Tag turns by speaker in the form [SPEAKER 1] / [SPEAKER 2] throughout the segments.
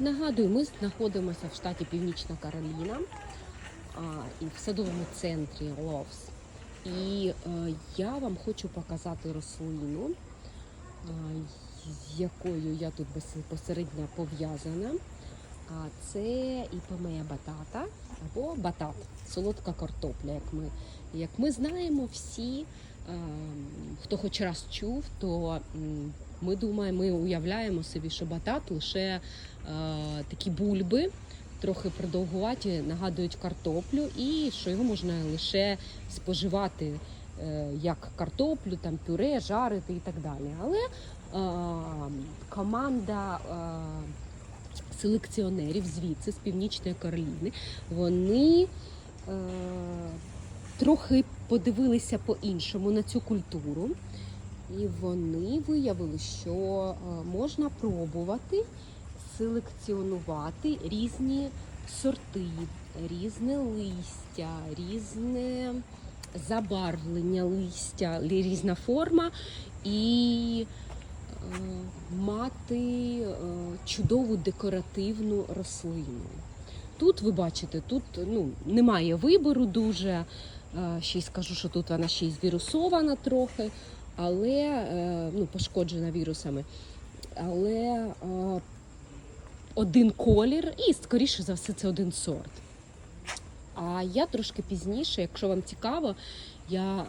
[SPEAKER 1] нагадую, ми знаходимося в штаті Північна Кароліна і в садовому центрі Ловс. І е, я вам хочу показати рослину, з якою я тут безпосередньо пов'язана. А це іпомея батата або батат, солодка картопля. Як ми, як ми знаємо, всі, е, хто хоч раз чув, то ми думаємо, ми уявляємо собі, що батат лише е, такі бульби, трохи продовгуваті, нагадують картоплю, і що його можна лише споживати е, як картоплю, там пюре, жарити і так далі. Але е, команда. Е, селекціонерів звідси, з північної Кароліни, вони е, трохи подивилися по-іншому на цю культуру, і вони виявили, що е, можна пробувати селекціонувати різні сорти, різне листя, різне забарвлення листя, різна форма і е, мати е, чудову декоративну рослину. Тут ви бачите, тут ну, немає вибору дуже. Ще й скажу, що тут вона ще й звірусована трохи, але е, ну, пошкоджена вірусами. Але е, один колір, і скоріше за все, це один сорт. А я трошки пізніше, якщо вам цікаво, я е,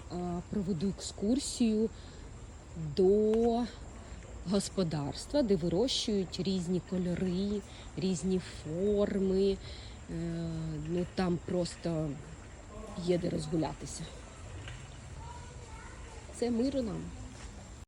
[SPEAKER 1] проведу екскурсію до господарства, де вирощують різні кольори, різні форми. Ну там просто є де розгулятися. Це миру нам.